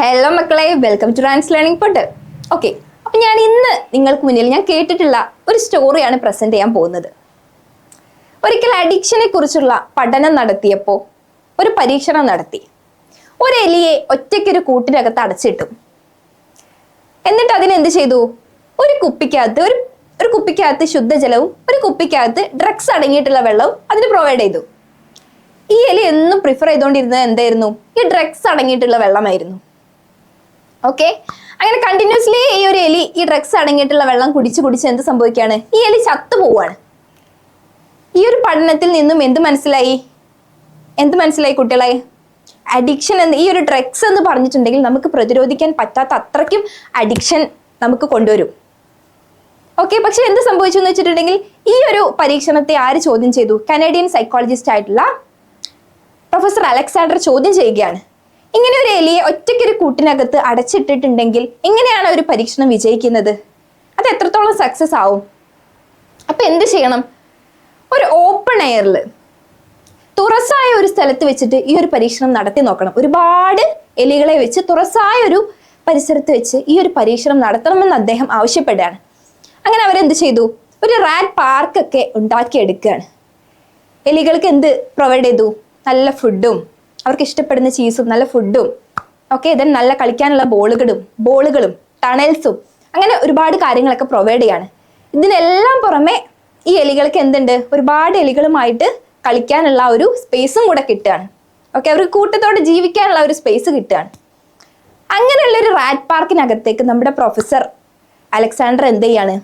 Hello മക്കളെ welcome to dance learning പട്ട് okay അപ്പം ഞാൻ ഇന്ന് നിങ്ങൾക്ക് മുന്നിൽ ഞാൻ കേട്ടിട്ടുള്ള ഒരു സ്റ്റോറിയാണ് പ്രസന്റ് ചെയ്യാൻ പോകുന്നത്. ഒരിക്കൽ അഡിക്ഷനെ കുറിച്ചുള്ള പഠനം നടത്തിയപ്പോൾ ഒരു പരീക്ഷണം നടത്തി. ഒരു എലിയെ ഒറ്റയ്ക്കൊരു കൂട്ടിനകത്ത് അടച്ചിട്ടു. എന്നിട്ട് അതിനെന്ത് ചെയ്തു? ഒരു കുപ്പിക്കകത്ത് ഒരു ഒരു കുപ്പിക്കകത്ത് ശുദ്ധജലവും ഒരു കുപ്പിക്കകത്ത് ഡ്രഗ്സ് അടങ്ങിയിട്ടുള്ള വെള്ളവും അതിന് പ്രൊവൈഡ് ചെയ്തു. ഈ എലി എന്നും പ്രിഫർ ചെയ്തുകൊണ്ടിരുന്നത് എന്തായിരുന്നു? ഈ ഡ്രഗ്സ് അടങ്ങിയിട്ടുള്ള വെള്ളമായിരുന്നു. ഓക്കെ അങ്ങനെ കണ്ടിന്യൂസ്ലി ഈ ഒരു എലി ഈ ഡ്രഗ്സ് അടങ്ങിയിട്ടുള്ള വെള്ളം കുടിച്ച് കുടിച്ച് എന്ത് സംഭവിക്കുകയാണ്? ഈ എലി ചത്തു പോവാണ് ഈ ഒരു പഠനത്തിൽ നിന്നും എന്ത് മനസ്സിലായി? എന്ത് മനസ്സിലായി കുട്ടികളെ? അഡിക്ഷൻ എന്ന് ഈ ഒരു ഡ്രഗ്സ് എന്ന് പറഞ്ഞിട്ടുണ്ടെങ്കിൽ നമുക്ക് പ്രതിരോധിക്കാൻ പറ്റാത്ത അത്രയ്ക്കും അഡിക്ഷൻ നമുക്ക് കൊണ്ടുവരും. ഓക്കെ പക്ഷെ എന്ത് സംഭവിച്ചു എന്ന് വെച്ചിട്ടുണ്ടെങ്കിൽ ഈ ഒരു പരീക്ഷണത്തെ ആര് ചോദ്യം ചെയ്തു? കനേഡിയൻ സൈക്കോളജിസ്റ്റ് ആയിട്ടുള്ള പ്രൊഫസർ അലക്സാണ്ടർ ചോദ്യം ചെയ്യുകയാണ്. ഇങ്ങനെ ഒരു എലിയെ ഒറ്റയ്ക്കൊരു കൂട്ടിനകത്ത് അടച്ചിട്ടിട്ടുണ്ടെങ്കിൽ എങ്ങനെയാണ് ഒരു പരീക്ഷണം വിജയിക്കുന്നത്? അത് എത്രത്തോളം സക്സസ് ആവും? അപ്പൊ എന്ത് ചെയ്യണം? ഒരു ഓപ്പൺ എയറിൽ തുറസായ ഒരു സ്ഥലത്ത് വെച്ചിട്ട് ഈ ഒരു പരീക്ഷണം നടത്തി നോക്കണം. ഒരുപാട് എലികളെ വെച്ച് തുറസായ ഒരു പരിസരത്ത് വെച്ച് ഈ ഒരു പരീക്ഷണം നടത്തണമെന്ന് അദ്ദേഹം ആവശ്യപ്പെടുകയാണ്. അങ്ങനെ അവരെന്ത് ചെയ്തു? ഒരു റാറ്റ് പാർക്കൊക്കെ ഉണ്ടാക്കിയെടുക്കുകയാണ്. എലികൾക്ക് എന്ത് പ്രൊവൈഡ് ചെയ്തു? നല്ല ഫുഡും അവർക്ക് ഇഷ്ടപ്പെടുന്ന ചീസും നല്ല ഫുഡും ഓക്കെ ദെൻ നല്ല കളിക്കാനുള്ള ബോളുകളും ബോളുകളും ടണൽസും അങ്ങനെ ഒരുപാട് കാര്യങ്ങളൊക്കെ പ്രൊവൈഡ് ചെയ്യാണ്. ഇതിനെല്ലാം പുറമെ ഈ എലികൾക്ക് എന്തുണ്ട്? ഒരുപാട് എലികളുമായിട്ട് കളിക്കാനുള്ള ഒരു സ്പേസും കൂടെ കിട്ടുകയാണ്. ഓക്കെ അവർക്ക് കൂട്ടത്തോടെ ജീവിക്കാനുള്ള ഒരു സ്പേസ് കിട്ടുകയാണ്. അങ്ങനെയുള്ള ഒരു റാറ്റ് പാർക്കിനകത്തേക്ക് നമ്മുടെ പ്രൊഫസർ അലക്സാണ്ടർ എന്ത് ചെയ്യാണ്?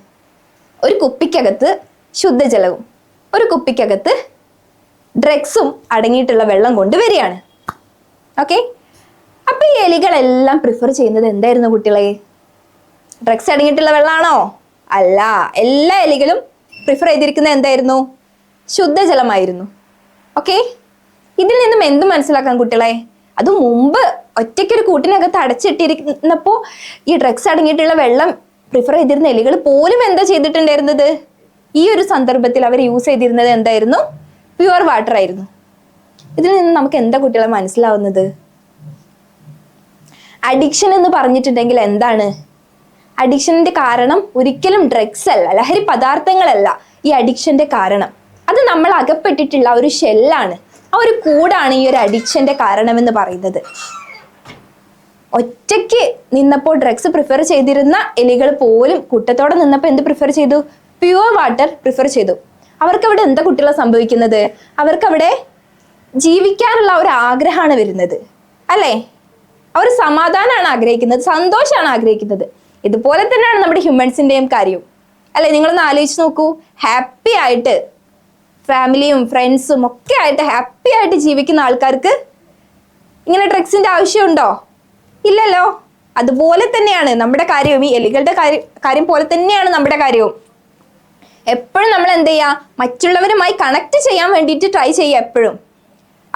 ഒരു കുപ്പിക്കകത്ത് ശുദ്ധജലവും ഒരു കുപ്പിക്കകത്ത് ഡ്രഗ്സും അടങ്ങിയിട്ടുള്ള വെള്ളം കൊണ്ട് വരികയാണ്. ഓക്കെ അപ്പൊ ഈ എലികളെല്ലാം പ്രിഫർ ചെയ്യുന്നത് എന്തായിരുന്നു കുട്ടികളെ? ഡ്രഗ്സ് അടങ്ങിയിട്ടുള്ള വെള്ളമാണോ അല്ല. എല്ലാ എലികളും പ്രിഫർ ചെയ്തിരിക്കുന്നത് എന്തായിരുന്നു? ശുദ്ധജലമായിരുന്നു. ഓക്കെ ഇതിൽ നിന്നും എന്ത് മനസ്സിലാക്കാൻ കുട്ടികളെ? അത് മുമ്പ് ഒറ്റയ്ക്കൊരു കൂട്ടിനകത്ത് അടച്ചിട്ടിരിക്കുന്നപ്പോ ഈ ഡ്രഗ്സ് അടങ്ങിയിട്ടുള്ള വെള്ളം പ്രിഫർ ചെയ്തിരുന്ന എലികൾ പോലും എന്താ ചെയ്തിട്ടുണ്ടായിരുന്നത്? ഈ ഒരു സന്ദർഭത്തിൽ അവർ യൂസ് ചെയ്തിരുന്നത് എന്തായിരുന്നു? പ്യുവർ വാട്ടർ ആയിരുന്നു. ഇതിൽ നിന്ന് നമുക്ക് എന്താ കുട്ടികളെ മനസ്സിലാവുന്നത്? അഡിക്ഷൻ എന്ന് പറഞ്ഞിട്ടുണ്ടെങ്കിൽ എന്താണ്? അഡിക്ഷന്റെ കാരണം ഒരിക്കലും ഡ്രഗ്സ് അല്ല ലഹരി പദാർത്ഥങ്ങളല്ല ഈ അഡിക്ഷന്റെ കാരണം. അത് നമ്മൾ അകപ്പെട്ടിട്ടുള്ള ഒരു ഷെല്ലാണ് ആ ഒരു കൂടാണ് ഈ ഒരു അഡിക്ഷന്റെ കാരണമെന്ന് പറയുന്നത്. ഒറ്റയ്ക്ക് നിന്നപ്പോൾ ഡ്രഗ്സ് പ്രിഫർ ചെയ്തിരുന്ന എലികൾ പോലും കൂട്ടത്തോടെ നിന്നപ്പോൾ എന്ത് പ്രിഫർ ചെയ്തു? പ്യുവർ വാട്ടർ പ്രിഫർ ചെയ്തു. അവർക്കവിടെ എന്താ കുട്ടികളെ സംഭവിക്കുന്നത്? അവർക്ക് അവിടെ ജീവിക്കാനുള്ള ഒരു ആഗ്രഹമാണ് വരുന്നത്. അല്ലേ? അവർ സമാധാനമാണ് ആഗ്രഹിക്കുന്നത് സന്തോഷമാണ് ആഗ്രഹിക്കുന്നത്. ഇതുപോലെ തന്നെയാണ് നമ്മുടെ ഹ്യൂമൻസിന്റെയും കാര്യവും. അല്ലെ? നിങ്ങളൊന്ന് ആലോചിച്ച് നോക്കൂ. ഹാപ്പി ആയിട്ട് ഫാമിലിയും ഫ്രണ്ട്സും ഒക്കെ ആയിട്ട് ഹാപ്പി ആയിട്ട് ജീവിക്കുന്ന ആൾക്കാർക്ക് ഇങ്ങനെ ഡ്രഗ്സിന്റെ ആവശ്യമുണ്ടോ? ഇല്ലല്ലോ. അതുപോലെ തന്നെയാണ് നമ്മുടെ കാര്യവും. ഈ എലികളുടെ കാര്യം കാര്യം പോലെ തന്നെയാണ് നമ്മുടെ കാര്യവും. എപ്പോഴും നമ്മൾ എന്ത് ചെയ്യുക? മറ്റുള്ളവരുമായി കണക്ട് ചെയ്യാൻ വേണ്ടിയിട്ട് ട്രൈ ചെയ്യുക എപ്പോഴും.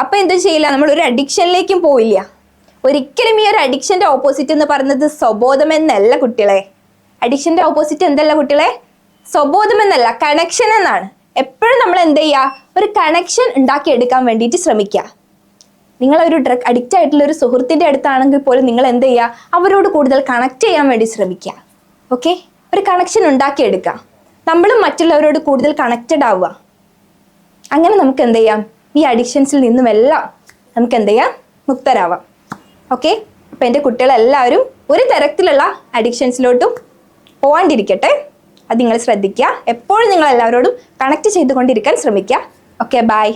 അപ്പൊ എന്തും ചെയ്യില്ല. നമ്മൾ ഒരു അഡിക്ഷനിലേക്കും പോയില്ല. ഒരിക്കലും ഈ ഒരു അഡിക്ഷന്റെ ഓപ്പോസിറ്റ് എന്ന് പറയുന്നത് സ്വബോധം എന്നല്ല കുട്ടികളെ. അഡിക്ഷന്റെ ഓപ്പോസിറ്റ് എന്തല്ല കുട്ടികളെ? സ്വബോധം എന്നല്ല കണക്ഷൻ എന്നാണ്. എപ്പോഴും നമ്മൾ എന്ത് ചെയ്യുക ഒരു കണക്ഷൻ ഉണ്ടാക്കിയെടുക്കാൻ വേണ്ടിയിട്ട് ശ്രമിക്കുക. നിങ്ങൾ ഒരു ഡ്രഗ് അഡിക്റ്റ് ആയിട്ടുള്ള ഒരു സുഹൃത്തിന്റെ അടുത്താണെങ്കിൽ പോലും നിങ്ങൾ എന്ത് ചെയ്യുക അവരോട് കൂടുതൽ കണക്ട് ചെയ്യാൻ വേണ്ടി ശ്രമിക്കുക. ഓക്കെ ഒരു കണക്ഷൻ ഉണ്ടാക്കിയെടുക്കുക. നമ്മളും മറ്റുള്ളവരോട് കൂടുതൽ കണക്റ്റഡ് ആവുക. അങ്ങനെ നമുക്ക് എന്ത് ചെയ്യാം? ഈ അഡിക്ഷൻസിൽ നിന്നുമെല്ലാം നമുക്ക് എന്ത് ചെയ്യാം? മുക്തരാവാം. ഓക്കെ അപ്പം എന്റെ കുട്ടികളെല്ലാവരും ഒരു തരത്തിലുള്ള അഡിക്ഷൻസിലോട്ടും പോകാണ്ടിരിക്കട്ടെ അത് നിങ്ങൾ ശ്രദ്ധിക്കുക. എപ്പോഴും നിങ്ങൾ എല്ലാവരോടും കണക്ട് ചെയ്തുകൊണ്ടിരിക്കാൻ ശ്രമിക്കുക. Okay bye